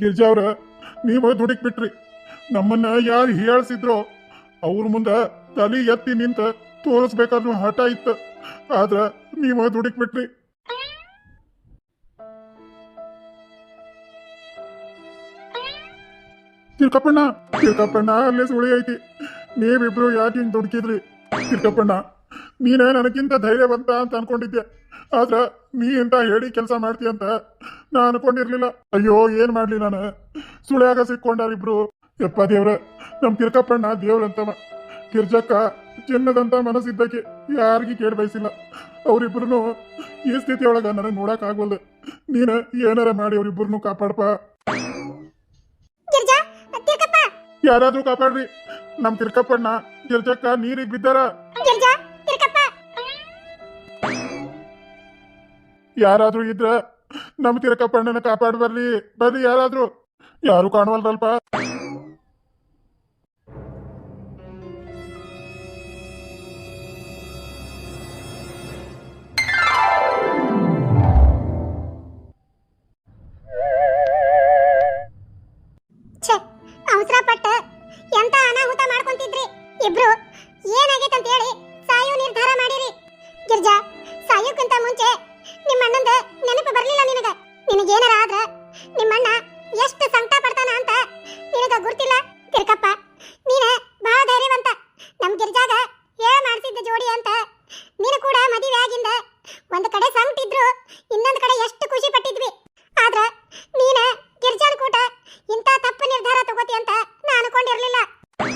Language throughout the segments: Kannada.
ಗಿರ್ಜಾ ಅವ್ರ, ನೀವು ದುಡಿಕ್ ಬಿಟ್ರಿ. ನಮ್ಮನ್ನ ಯಾರು ಹೀಯಾಳ್ಸಿದ್ರೋ, ಅವ್ರ ಮುಂದ ತಲಿ ಎತ್ತಿ ನಿಂತ ತೋರಿಸ್ಬೇಕಾದ್ರು ಹಠ ಇತ್ತು. ಆದ್ರ ನೀವ ದುಡಿಕ್ ಬಿಟ್ರಿ. ತಿರ್ಕಪ್ಪಣ್ಣ ತಿರ್ಕಪ್ಪಣ್ಣ, ಅಲ್ಲೇ ಸುಳಿ ಐತಿ. ನೀವಿಬ್ರು ಯಾಕೆ ಹಿಂಗ್ ದುಡ್ಕಿದ್ರಿ? ತಿರ್ಕಪ್ಪಣ್ಣ, ನೀನೇ ನನಗಿಂತ ಧೈರ್ಯವಂತ ಅಂತ ಅನ್ಕೊಂಡಿದ್ದೆ. ಆದ್ರ ನೀ ಇಂತ ಹೇಳಿ ಕೆಲಸ ಮಾಡ್ತೀಯ ಅಂತ ನಾ ಅನ್ಕೊಂಡಿರ್ಲಿಲ್ಲ. ಅಯ್ಯೋ ಏನ್ ಮಾಡ್ಲಿ ನಾನು? ಸುಳ್ಯಾಗ ಸಿಕ್ಕೊಂಡಾರಿಬ್ರು ಯಪ್ಪ ದೇವ್ರ ನಮ್ ತಿರ್ಕಪ್ಪಣ್ಣ ದೇವ್ರಂತವ. ಗಿರ್ಜಕ್ಕ ಚಿನ್ನದಂತ ಮನಸ್ಸಿದ್ದಕ್ಕೆ ಯಾರಿಗೂ ಕೇಳಿ ಬಯಸಿಲ್ಲ. ಅವರಿಬ್ರು ಈ ಸ್ಥಿತಿಯೊಳಗ ನನಗೆ ನೋಡಕ್ ಆಗವಲ್ದು. ನೀನ ಏನಾರ ಮಾಡಿ ಅವರಿಬ್ರು ಕಾಪಾಡಪ್ಪ ಯಾರಾದ್ರೂ ಕಾಪಾಡ್ರಿ. ನಮ್ ತಿರ್ಕಪ್ಪಣ್ಣ ಗಿರ್ಜಕ್ಕ ನೀರಿಗೆ ಬಿದ್ದಾರ. ಯಾರಾದ್ರೂ ಇದ್ರ ನಮ್ ತಿರಕ ಕಾಪಾಡ್ ಬರ್ರಿ. ಬರ್ರಿ ಯಾರಾದ್ರೂ. ಯಾರು ಕಾಣವಲ್ರಲ್ಪ.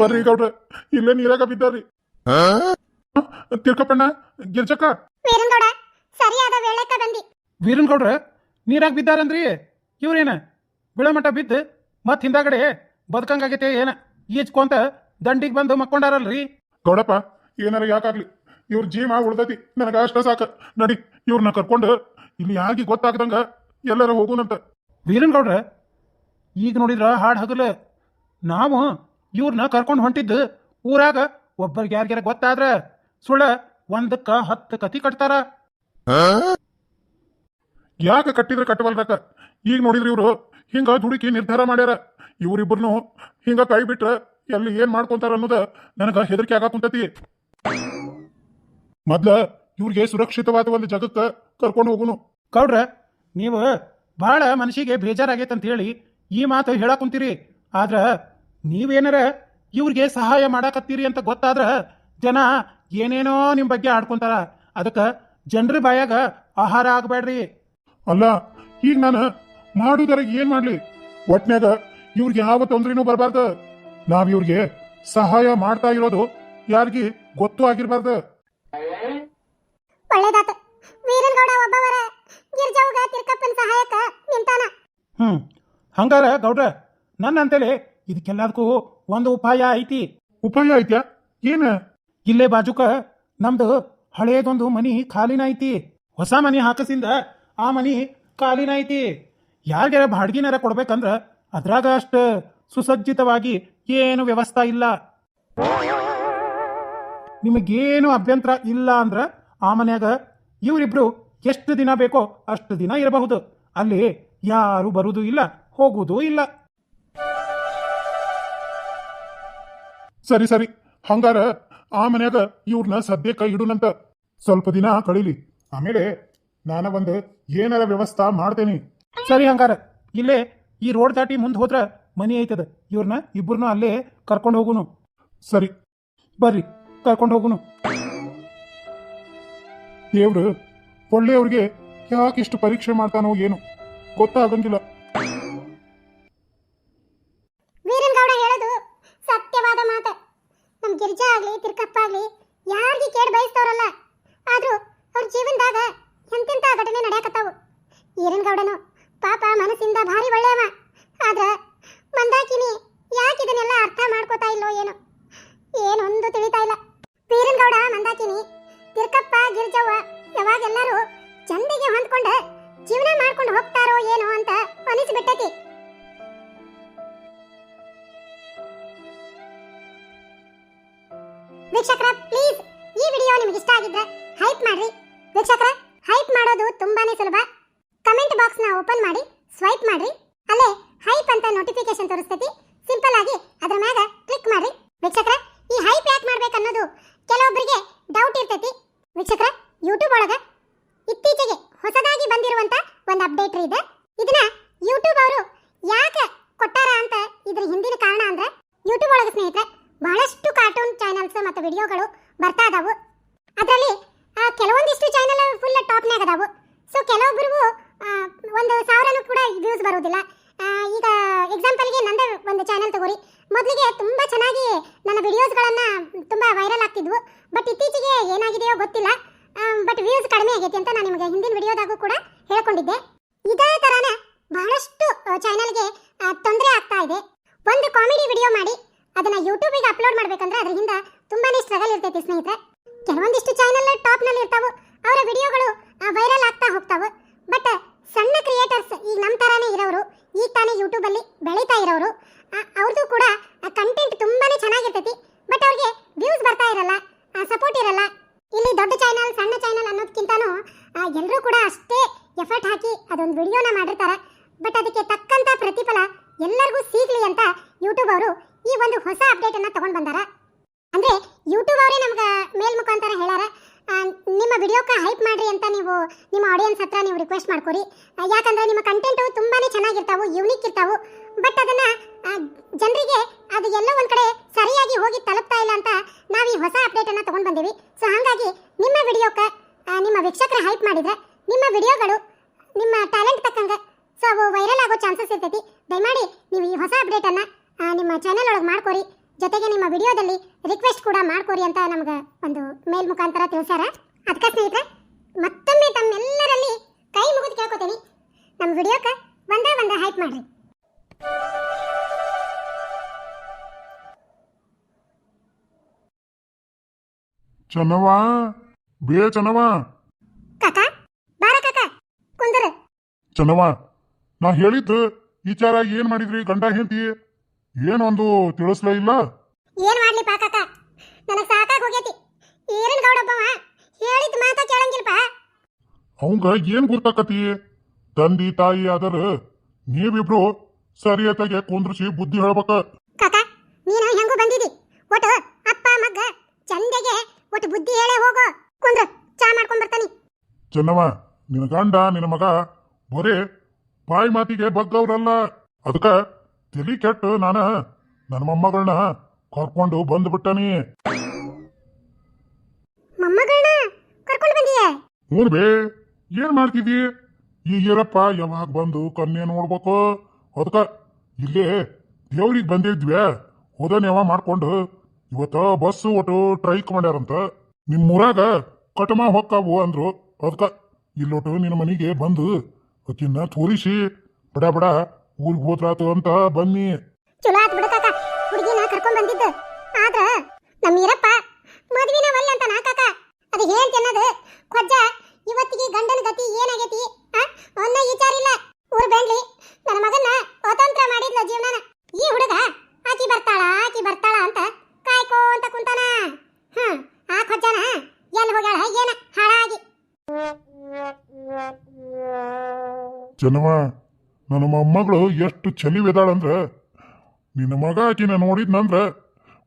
ಬರ್ರಿ ಗೌಡ್ರ. ಇಲ್ಲೇ ನೀರಾಗ ಬಿದ್ದಾರ್ರಿ. ತಿರ್ಕಪ್ಪಣ್ಣ ಗಿರ್ಜಕ್ಕ ವೀರನ್ಗೌಡ ಸರಿಯಾದ ಬಂದಿ. ವೀರನ್ ಗೌಡ್ರ ನೀರಾಗ ಬಿದ್ದಾರಂದ್ರಿ? ಇವ್ರೇನ? ಬಿಳಮಠ ಬಿದ್ದು ಮತ್ತೆ ಹಿಂದಾಗಡೆ ಬದುಕಂಗಾಗೈತೆ ಏನ? ಈಜ್ಕೊಂತ ದಂಡಿಗೆ ಬಂದು ಮಕ್ಕೊಂಡಾರಲ್ರಿ? ಗೌಡಪ್ಪ ಏನಾರ ಯಾಕಾಗ್ಲಿ ಇವ್ರ ಜೀವ ಉಳ್ದತಿ ನನಗ ಅಷ್ಟ ಸಾಕ. ನಡಿ ಇವ್ರನ್ನ ಕರ್ಕೊಂಡು ಇಲ್ಲಿ ಯಾರಿಗೆ ಗೊತ್ತಾಗದಂಗ ಎಲ್ಲರೂ ಹೋಗುನಂತ. ವೀರನ್ ಗೌಡ್ರ ಈಗ ನೋಡಿದ್ರ ಹಾಡ್ ಹಗಲ ನಾವು ಇವ್ರನ್ನ ಕರ್ಕೊಂಡು ಹೊಂಟಿದ್ದು ಊರಾಗ ಒಬ್ಬರಿಗೆ ಯಾರಿಗಾರ ಗೊತ್ತಾದ್ರ ಸುಳ್ಳ ಒಂದಕ್ಕ ಹತ್ತು ಕತಿ ಕಟ್ತಾರ. ಯಾಕೆ ಕಟ್ಟಿದ್ರೆ ಕಟ್ಟವಲ್ದಕ್ಕ? ಈಗ ನೋಡಿದ್ರಿ ಇವರು ಹಿಂಗ ದುಡುಕಿ ನಿರ್ಧಾರ ಮಾಡ್ಯಾರ. ಇವ್ರಿಬ್ರು ಹಿಂಗ ಕೈ ಬಿಟ್ರ ಎಲ್ಲಿ ಏನ್ ಮಾಡ್ಕೊಂತಾರ ಅನ್ನೋದ ನನಗ ಹೆದರಿಕೆ ಆಗಾಕುಂತತಿ ಮೊದ್ಲ ಇವ್ರಿಗೆ ಸುರಕ್ಷಿತವಾದ ಒಂದು ಜಗಕ್ಕ ಕರ್ಕೊಂಡು ಹೋಗುನು. ಕೌಡ್ರ ನೀವು ಬಹಳ ಮನಸ್ಸಿಗೆ ಬೇಜಾರಾಗೈತೆ ಅಂತ ಹೇಳಿ ಈ ಮಾತು ಹೇಳಾಕುಂತೀರಿ ಆದ್ರ ನೀವೇನಾರ ಇವ್ರಿಗೆ ಸಹಾಯ ಮಾಡಾಕತ್ತೀರಿ ಅಂತ ಗೊತ್ತಾದ್ರ ಜನ ಏನೇನೋ ನಿಮ್ಮ ಬಗ್ಗೆ ಆಡ್ಕೊಂತಾರ. ಅದಕ್ಕೆ ಜನರ ಬಾಯಾಗ ಆಹಾರ ಆಗಬೇಡ್ರಿ ಅಲ್ಲ ಈಗ ನಾನು ಮಾಡುದರ ಏನ್ ಮಾಡ್ಲಿ? ಒಟ್ನ್ಯಾಗ ಇವ್ರಿಗೆ ಯಾವ ತೊಂದ್ರೆನೂ ಬರಬಾರ್ದು. ನಾವ್ ಇವ್ರಿಗೆ ಸಹಾಯ ಮಾಡ್ತಾ ಇರೋದು ಯಾರಿಗೆ ಗೊತ್ತು ಆಗಿರ್ಬಾರ್ದು. ಒಳ್ಳೇದಾತ. ವೀರನ್ಗೌಡ ಒಬ್ಬವರ ಗಿರ್ಜಾವ್ಗ ತಿರ್ಕಪ್ಪನ ಸಹಾಯಕ ನಿಂತಾನ. ಹ್ಞೂ ಹಂಗಾರ ಗೌಡ್ರ ನನ್ನ ಅಂತೇಳಿ ಇದಕ್ಕೆಲ್ಲದಕ್ಕೂ ಒಂದು ಉಪಾಯ ಐತಿ. ಉಪಾಯ ಐತ್ಯಾ? ಏನ? ಇಲ್ಲೇ ಬಾಜುಕ ನಮ್ದು ಹಳೇದೊಂದು ಮನಿ ಖಾಲಿನ ಐತಿ. ಹೊಸ ಮನಿ ಹಾಕಸಿಂದ ಆ ಮನಿ ಖಾಲಿನ ಐತಿ. ಯಾರಿಗೆ ಬಾಡ್ಗಿನಾರ ಕೊಡ್ಬೇಕಂದ್ರ ಅದ್ರಾಗ ಅಷ್ಟು ಸುಸಜ್ಜಿತವಾಗಿ ಏನು ವ್ಯವಸ್ಥೆ ಇಲ್ಲ. ನಿಮಗೇನು ಅಭ್ಯಂತರ ಇಲ್ಲ ಅಂದ್ರ ಆ ಮನ್ಯಾಗ ಇವರಿಬ್ರು ಎಷ್ಟು ದಿನ ಬೇಕೋ ಅಷ್ಟು ದಿನ ಇರಬಹುದು. ಅಲ್ಲಿ ಯಾರು ಬರುವುದು ಇಲ್ಲ ಹೋಗುವುದೂ ಇಲ್ಲ. ಸರಿ ಸರಿ. ಹಂಗಾರ ಆ ಮನ್ಯಾಗ ಇವ್ರನ್ನ ಸದ್ಯಕ್ಕ ಇಡುನಂತ ಸ್ವಲ್ಪ ದಿನ ಕಳೀಲಿ. ಆಮೇಲೆ ನಾನ ಒಂದು ಏನಾರ ವ್ಯವಸ್ಥಾ ಮಾಡ್ತೇನೆ. ಸರಿ ಹಂಗಾರ. ಇಲ್ಲೇ ಈ ರೋಡ್ ದಾಟಿ ಮುಂದೆ ಹೋದ್ರ ಮನಿ ಐತದ. ಇವ್ರನ್ನ ಇಬ್ಬರನ್ನ ಅಲ್ಲೇ ಕರ್ಕೊಂಡು ಹೋಗುನು. ಸರಿ. ಬರ್ರಿ ಕರ್ಕೊಂಡು ಹೋಗುನು. ದೇವ್ರು ಒಳ್ಳೆಯವ್ರಿಗೆ ಇಷ್ಟು ಪರೀಕ್ಷೆ ಮಾಡ್ತಾನೋ ಏನು ಗೊತ್ತಾಗಂಗಿಲ್ಲ ವೀರನ್ಗೌಡ ಹೇಳೋದು ಸತ್ಯವಾದ ಮಾತ ನಮ್ ಗಿರ್ಜಾ ಆಗ್ಲಿ ತಿರ್ಕಪ್ಪ ಆಗ್ಲಿ ಯಾರಿಗೆ ಕೇಡ್ ಬಯಸ್ತವ್ರಲ್ಲ ಆದ್ರೂ ಅವ್ರ ಜೀವನದಾಗ ಎಂತೆಂತ ಘಟನೆ ನಡೆಯಕತ್ತಾವು ವೀರನ್ಗೌಡನು ಪಾಪ ಮನಸ್ಸಿಂದ ಭಾರಿ ಒಳ್ಳೆಯವ. ಆದ್ರೆ ಮಂದಾಕಿನಿ ಯಾಕೆ ಇದನ್ನೆಲ್ಲ ಅರ್ಥ ಮಾಡ್ಕೋತಾ ಇಲ್ಲೋ ಏನೋ? ಏನೊಂದು ತಿಳಿತಾ ಇಲ್ಲ. ವೀರನ್ಗೌಡ, ಮಂದಾಕಿನಿ, ತಿರ್ಕಪ್ಪ, ಗಿರ್ಜವ್ವ ಯಾವಾಗೆಲ್ಲರೂ ಚಂದಿಗೆ ಹೊಂದ್ಕೊಂಡ ಜೀವನ ಮಾಡ್ಕೊಂಡು ಹೋಗ್ತಾರೋ ಏನೋ ಅಂತ ಅನಿಸ್ಬಿಟ್ಟತಿ. ವೀಕ್ಷಕರ ಪ್ಲೀಸ್ ಈ ವಿಡಿಯೋ ನಿಮಗೆ ಇಷ್ಟ ಆಗಿದ್ರೆ ಹೈಪ್ ಮಾಡ್ರಿ. ವೀಕ್ಷಕರ, ಹೈಪ್ ಮಾಡೋದು ತುಂಬಾನೇ ಸುಲಭ. ಕಮೆಂಟ್ ಬಾಕ್ಸ್ನ ಓಪನ್ ಮಾಡಿ ಸ್ವೈಪ್ ಮಾಡಿ ಅಲ್ಲೇ ಹೈಪ್ ಅಂತ ನೋಟಿಫಿಕೇಶನ್ ತೋರಿಸ್ತೈತಿ. ಸಿಂಪಲ್ ಆಗಿ ಅದ್ರ ಮ್ಯಾಗ ಕ್ಲಿಕ್ ಮಾಡಿ ವೀಕ್ಷಕರ, ಈ ಹೈಪ್ ಯಾಕೆ ಮಾಡ್ಬೇಕನ್ನೋದು ಕೆಲವೊಬ್ಬರಿಗೆ ಡೌಟ್ ಇರ್ತೈತಿ. ವೀಕ್ಷಕರ ಯೂಟ್ಯೂಬ್ ಒಳಗೆ ಇತ್ತೀಚೆಗೆ ಹೊಸದಾಗಿ ಬಂದಿರುವಂಥ ಒಂದು ಅಪ್ಡೇಟ್ ಇದೆ ಇದನ್ನ ಯೂಟ್ಯೂಬ್ ಅವರು ಯಾಕೆ ಕೊಟ್ಟಾರ ಅಂತ ಇದ್ರ ಹಿಂದಿನ ಕಾರಣ ಅಂದ್ರೆ ಯೂಟ್ಯೂಬ್ ಒಳಗೆ ಸ್ನೇಹಿತರೆ ಬಹಳಷ್ಟು ಕಾರ್ಟೂನ್ ಚಾನೆಲ್ಸ್ ಮತ್ತು ವಿಡಿಯೋಗಳು ಬರ್ತಾ ಇದಾವು ಅದರಲ್ಲಿ ಕೆಲವೊಂದಿಷ್ಟು ಚಾನೆಲ್ ಫುಲ್ ಟಾಪ್ನಾಗ ಅದಾವು ಸೊ ಕೆಲವೊಬ್ಬರಿಗೂ ಆ, ಒಂದು ಸಾವಿರನೂ ಕೂಡ ವ್ಯೂಸ್ ಬರೋದಿಲ್ಲ ಈಗ ಎಕ್ಸಾಂಪಲ್ಗೆ ನಂದೇ ಒಂದು ಚಾನೆಲ್ ತಗೋರಿ. ಮೊದಲಿಗೆ ತುಂಬ ಚೆನ್ನಾಗಿ ನನ್ನ ವಿಡಿಯೋಸ್ಗಳನ್ನು ತುಂಬ ವೈರಲ್ ಆಗ್ತಿದ್ವು. ಬಟ್ ಇತ್ತೀಚೆಗೆ ಏನಾಗಿದೆಯೋ ಗೊತ್ತಿಲ್ಲ. ಬಟ್ ವ್ಯೂಸ್ ಕಡಿಮೆ ಆಗೈತಿ ಅಂತ ನಾನು ನಿಮಗೆ ಹಿಂದಿನ ವಿಡಿಯೋದಾಗೂ ಕೂಡ ಹೇಳ್ಕೊಂಡಿದ್ದೆ. ಇದೇ ಥರನೇ ಬಹಳಷ್ಟು ಚಾನಲ್ಗೆ ತೊಂದರೆ ಆಗ್ತಾ ಇದೆ. ಒಂದು ಕಾಮಿಡಿ ವಿಡಿಯೋ ಮಾಡಿ, ಅದನ್ನ ಯೂಟ್ಯೂಬಿಗೆ ಅಪ್ಲೋಡ್ ಮಾಡಬೇಕಂದ್ರೆ ಅದರಿಂದ ತುಂಬಾ ಸ್ಟ್ರಗಲ್ ಇರ್ತೈತಿ ಸ್ನೇಹಿತರೆ. ಕೆಲವೊಂದಿಷ್ಟು ಚಾನೆಲ್ ಟಾಪ್ನಲ್ಲಿ ಇರ್ತಾವೆ ಅವರ ವಿಡಿಯೋಗಳು ವೈರಲ್ ಆಗ್ತಾ ಹೋಗ್ತಾವೆ. ಬಟ್ ಸಣ್ಣ ಕ್ರಿಯೇಟರ್ಸ್ ಈಗ ನಮ್ಮ ಥರನೇ ಇರೋರು ಈಗ ತಾನೇ ಯೂಟ್ಯೂಬಲ್ಲಿ ಬೆಳೀತಾ ಇರೋರು ಅವ್ರದ್ದು ಕೂಡ ಕಂಟೆಂಟ್ ತುಂಬಾನೇ ಚೆನ್ನಾಗಿರ್ತೈತಿ ಬಟ್ ಅವ್ರಿಗೆ ವ್ಯೂಸ್ ಬರ್ತಾ ಇರಲ್ಲ ಸಪೋರ್ಟ್ ಇರಲ್ಲ. ಇಲ್ಲಿ ದೊಡ್ಡ ಚಾನಲ್ ಸಣ್ಣ ಚಾನಲ್ ಅನ್ನೋದಕ್ಕಿಂತನೂ ಎಲ್ಲರೂ ಕೂಡ ಅಷ್ಟೇ ಎಫರ್ಟ್ ಹಾಕಿ ಅದೊಂದು ವಿಡಿಯೋನ ಮಾಡಿರ್ತಾರೆ. ಬಟ್ ಅದಕ್ಕೆ ತಕ್ಕಂಥ ಪ್ರತಿಫಲ ಎಲ್ಲರಿಗೂ ಸಿಗಲಿ ಅಂತ ಯೂಟ್ಯೂಬ್ ಅವರು ಈ ಒಂದು ಹೊಸ ಅಪ್ಡೇಟನ್ನು ತೊಗೊಂಡು ಬಂದಾರ. ಅಂದರೆ ಯೂಟ್ಯೂಬ್ ಅವರೇ ನಮ್ಗೆ ಮೇಲ್ಮುಖಾಂತರ ಹೇಳಾರ ನಿಮ್ಮ ವಿಡಿಯೋಕ್ಕೆ ಹೈಪ್ ಮಾಡ್ರಿ ಅಂತ ನೀವು ನಿಮ್ಮ ಆಡಿಯನ್ಸ್ ಹತ್ರ ನೀವು ರಿಕ್ವೆಸ್ಟ್ ಮಾಡ್ಕೊರಿ. ಯಾಕಂದ್ರೆ ನಿಮ್ಮ ಕಂಟೆಂಟ್ ತುಂಬಾನೇ ಚೆನ್ನಾಗಿರ್ತಾವು ಯೂನಿಕ್ ಇರ್ತಾವು. ಬಟ್ ಅದನ್ನ ಜನರಿಗೆ ಅದು ಎಲ್ಲೋ ಒಂದ್ ಕಡೆ ಸರಿಯಾಗಿ ಹೋಗಿ ತಲುಪ್ತಾ ಇಲ್ಲ ಅಂತ ನಾವು ಈ ಹೊಸ ಅಪ್ಡೇಟ್ ಅನ್ನ ತಗೊಂಡ್ ಬಂದೀವಿ. ಸೊ ಹಾಗಾಗಿ ನಿಮ್ಮ ವಿಡಿಯೋಕ್ಕೆ ನಿಮ್ಮ ವೀಕ್ಷಕರ ಹೈಪ್ ಮಾಡಿದ್ರೆ ನಿಮ್ಮ ವಿಡಿಯೋಗಳು, ನಿಮ್ಮ ಟ್ಯಾಲೆಂಟ್ ತಕ್ಕಂಗೆ ಸೊ ಅವು ವೈರಲ್ ಆಗೋ ಚಾನ್ಸಸ್ ಇರ್ತೈತಿ. ದಯಮಾಡಿ ನೀವು ಈ ಹೊಸ ಅಪ್ಡೇಟ್ ಅನ್ನ ನಿಮ್ಮ ಚಾನೆಲ್ ಒಳಗೆ ಮಾಡ್ಕೋರಿ. ಜೊತೆಗೆ ನಿಮ್ಮ ವಿಡಿಯೋದಲ್ಲಿ ರಿಕ್ವೆಸ್ಟ್ ಕೂಡ ಮಾಡ್ಕೋರಿ ಅಂತ ನಮ್ಗೆ ಒಂದು ಮೇಲ್ ಮುಖಾಂತರ ತಿಳಿಸ್ಯಾರ. ಅದಕ್ಕೆ ಸ್ನೇಹಿತರೆ ಮತ್ತೊಮ್ಮೆ ತಮ್ಮೆಲ್ಲರಲ್ಲಿ ಕೈ ಮುಗಿದು ಕೇಳ್ಕೊತೀನಿ. ನಮ್ಮ ವಿಡಿಯೋಕ್ಕೆ ಒಂದೇ ಒಂದೇ ಹೈಪ್ ಮಾಡ್ರಿ. ಚನವಾ ಬೇ ಚನವಾ ಕಾಕ ಬಾರ ಕಾಕ ಕುಂದ್ರ. ಚನವಾ ನಾ ಹೇಳಿದ್ದು ವಿಚಾರ ಏನ್ ಮಾಡಿದ್ರಿ ಗಂಡ ಹೆಂಡತಿ? ಏನೊಂದು ತಿಳಿಸ್ಲೇ ಇಲ್ಲ? ಏನ್ ಮಾಡ್ಲಿ ಕಾಕ ನನಗೆ ಸಾಕಾಗಿ ಹೋಗೈತಿ ಈರನ್ ಗೌಡಪ್ಪ ಹೇಳಿದ ಮಾತ ಕೇಳಂಗಿಲ್ಪ. ಅವಂಗ ಏನ್ ಗುರ್ತಾಕತಿ ತಂದಿ ತಾಯಿ ಆದರ ನೀವಿಬ್ರು ಸರಿಯತಾಗೆ ಕುಂದ್ರಿಸಿ ಬುದ್ಧಿ ಹೇಳ್ಬೇಕ. ಕಾಕ ನೀನು ಹೆಂಗೂ ಬಂದಿದಿ. ಒಟ್ಟು ಅಪ್ಪ ಮಗ್ಗ ಚಂದಗೆ ಒಟ್ಟು ಬುದ್ಧಿ ಹೇಳೇ ಹೋಗೋ. ಕುಂದ್ರ ಚಾ ಮಾಡ್ಕೊಂಡ್ ಬರ್ತಾನಿ. ಚೆನ್ನವ ನಿನ್ನ ಗಂಡ ನಿನ್ನ ಮಗ ಬರೇ ಬಾಯಿ ಮಾತಿಗೆ ಬಗ್ಗವ್ರಲ್ಲ. ಅದಕ್ಕ ತಲಿ ಕೆಟ್ಟು ನಾನು ನನ್ನ ಮೊಮ್ಮಗಳನ್ನ ಕರ್ಕೊಂಡು ಬಂದ್ಬಿಟ್ಟನಿ. ಬಿಟ್ಟನಿ ಕರ್ಕೊಂಡು ಬಂದಿಯೇ? ಹ್ಞೂ ಬೇ ಏನ್ ಮಾಡ್ತಿದ್ದಿ? ಈಗಿರಪ್ಪ ಯಾವಾಗ ಬಂದು ಕನ್ಯೆ ನೋಡ್ಬೇಕು? ಅದಕ್ಕ ಇಲ್ಲೇ ದೇವ್ರಿಗೆ ಬಂದಿದ್ವಿ. ಹೋದನ್ ಯಾವ ಮಾಡ್ಕೊಂಡು? ಇವತ್ತ ಬಸ್ ಒಟ್ಟು ಟ್ರೈಕ್ ಮಾಡ್ಯಾರಂತ. ನಿಮ್ಮೂರಾಗ ಕಟಮ ಹೊಕ್ಕಾವು ಅಂದ್ರು. ಅದಕ್ಕ ಇಲ್ಲೊಟ್ಟು ನಿನ್ನ ಮನೆಗೆ ಬಂದು ಅಕ್ಕಿನ್ನ ತೋರಿಸಿ. ಬಡ ಬಡ ಊರಿಗೆ ಹೋದ್ರಾತು ಅಂತ ಬನ್ನಿ. ಚಲೋ ಆತ್ ಬಿಡು ಕಾಕ. ಹುಡುಗಿನ ಕರ್ಕೊಂಡ್ ಬಂದಿದ್ದು. ಆದ್ರ ನಮ್ಮ ಇರಪ್ಪ ಮದ್ವಿನ ಒಲ್ಲ ಅಂತ ನಾ ಕಾಕ. ಅದು ಹೇಳ್ತಿ ಅನ್ನೋದು. ಕೊಜ್ಜ ಇವತ್ತಿಗೆ ಗಂಡನ ಗತಿ ಏನಾಗೈತಿ? ಅನ್ನ ಅವನ್ನ ವಿಚಾರ ಇಲ್ಲ. ಊರ್ ಬೆಂಡ್ಲಿ ನನ್ನ ಮಗನ್ನ ಸ್ವತಂತ್ರ ಮಾಡಿದ್ಲ ಜೀವನನ. ಈ ಹುಡುಗ ಆಕಿ ಬರ್ತಾಳ ಆಕಿ ಬರ್ತಾಳ ಅಂತ ಕಾಯ್ಕೋ ಅಂತ ಕುಂತಾನ. ಹ ಆ ಕೊಜ್ಜನ ಎಲ್ಲಿ ಹೋಗ್ಯಾಳ? ಏನ? ಹಾಳಾಗಿ. ಚೆನ್ನವ ನನ್ನ ಮೊಮ್ಮಗಳು ಎಷ್ಟು ಚಲಿವೆದಾಳಂದ್ರ ನಿನ್ನ ಮಗ ಆಕಿನ ನೋಡಿದ್ನಂದ್ರ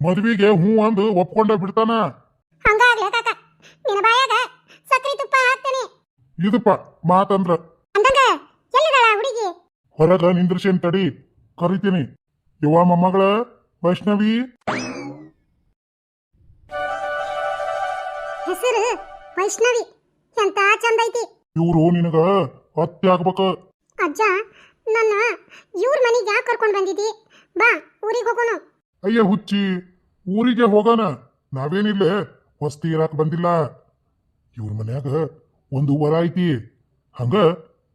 ಮದ್ವಿಗೆ ಹ್ಞೂ ಅಂದು ಒಪ್ಕೊಂಡ ಬಿಡ್ತಾನ. ಹಂಗಾಗ್ಲೇ ಕಾಕ ನಿನ್ನ ಬಾಯಾಗ ಸಕ್ರಿ ತುಪ್ಪ ಹಾಕ್ತೇನೆ. ಇದಪ್ಪ ಮಾತಂದ್ರ. ಅಂದಂಗ ಎಲ್ಲಿದಾಳ ಹುಡುಗಿ? ಹೊರಗ ನಿಂದ್ರಿಸೇನ್ ತಡಿ ಕರಿತೀನಿ. ಯುವ ಮೊಮ್ಮಗಳ ವೈಷ್ಣವಿ. ಹೆಸರು ವೈಷ್ಣವಿ ಎಂತ ಚಂದ ಐತಿ. ಇವ್ರು ನಿನಗ ಆಗ್ಬೇಕ. ಅಜ್ಜ, ನನ್ನ ಇವ್ರ ಮನೆಗೆ ಯಾಕೆ ಕರ್ಕೊಂಡು ಬಂದಿದ್ದಿ ಬಾ, ಊರಿಗೆ ಹೋಗೋಣ ಅಯ್ಯ ಹುಚ್ಚಿ, ಊರಿಗೆ ಹೋಗೋಣ. ನಾವೇನಿಲ್ಲ? ವಸ್ತಿ ಇರಾಕ್ ಬಂದಿಲ್ಲ. ಇವ್ರ ಮನ್ಯಾಗ ಒಂದು ವರ ಐತಿ. ಹಂಗ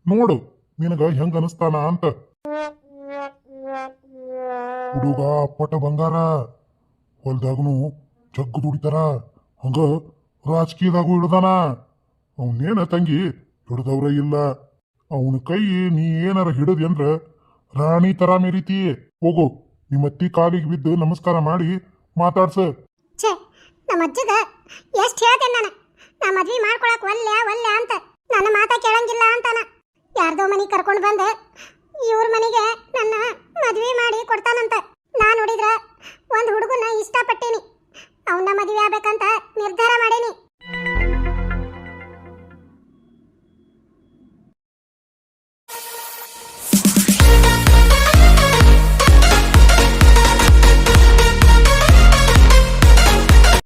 ನೋಡು, ನಿನಗ ಹೆಂಗ ಅನಸ್ತಾನ ಅಂತ. ಹುಡುಗ ಪಟ ಬಂಗಾರ. ಹೊಲ್ದಾಗನು ಜಗ್ಗು ದುಡಿತಾರ. ಹಂಗ ರಾಜಕೀಯದಾಗೂ ಹಿಡ್ದಾನ ಅವನೇನ ತಂಗಿ ಹಿಡ್ದವ್ರ ಇಲ್ಲ. ಅವನ ಕೈ ನೀ ಏನಾರ ಹಿಡದಿ ಅಂದ್ರ ರಾಣಿ ತರ ಮೇರಿತಿ. ಹೋಗು, ನಿಮ್ಮ ಅತ್ತಿ ಕಾಲಿಗೆ ಬಿದ್ದು ನಮಸ್ಕಾರ ಮಾಡಿ ಮಾತಾಡ್ಸ. ಛೇ, ನಮ್ಮ ಅಜ್ಜಗ ಎಷ್ಟು ಹೇಳ್ತೇನೆ ನಾನು? ನಾ ಮದ್ವೆ ಮಾಡ್ಕೊಳಕ್ ಒಲ್ಲೆ ಒಲ್ಲೆ ಅಂತ. ನನ್ನ ಮಾತಾ ಕೇಳಂಗಿಲ್ಲ ಅಂತಾನ. ಯಾರ್ದೋ ಮನೆಗೆ ಕರ್ಕೊಂಡು ಬಂದೆ ಇವ್ರ ಮನೆಗೆ ನನ್ನ ಮದ್ವೆ ಮಾಡಿ ಕೊಡ್ತಾನಂತ.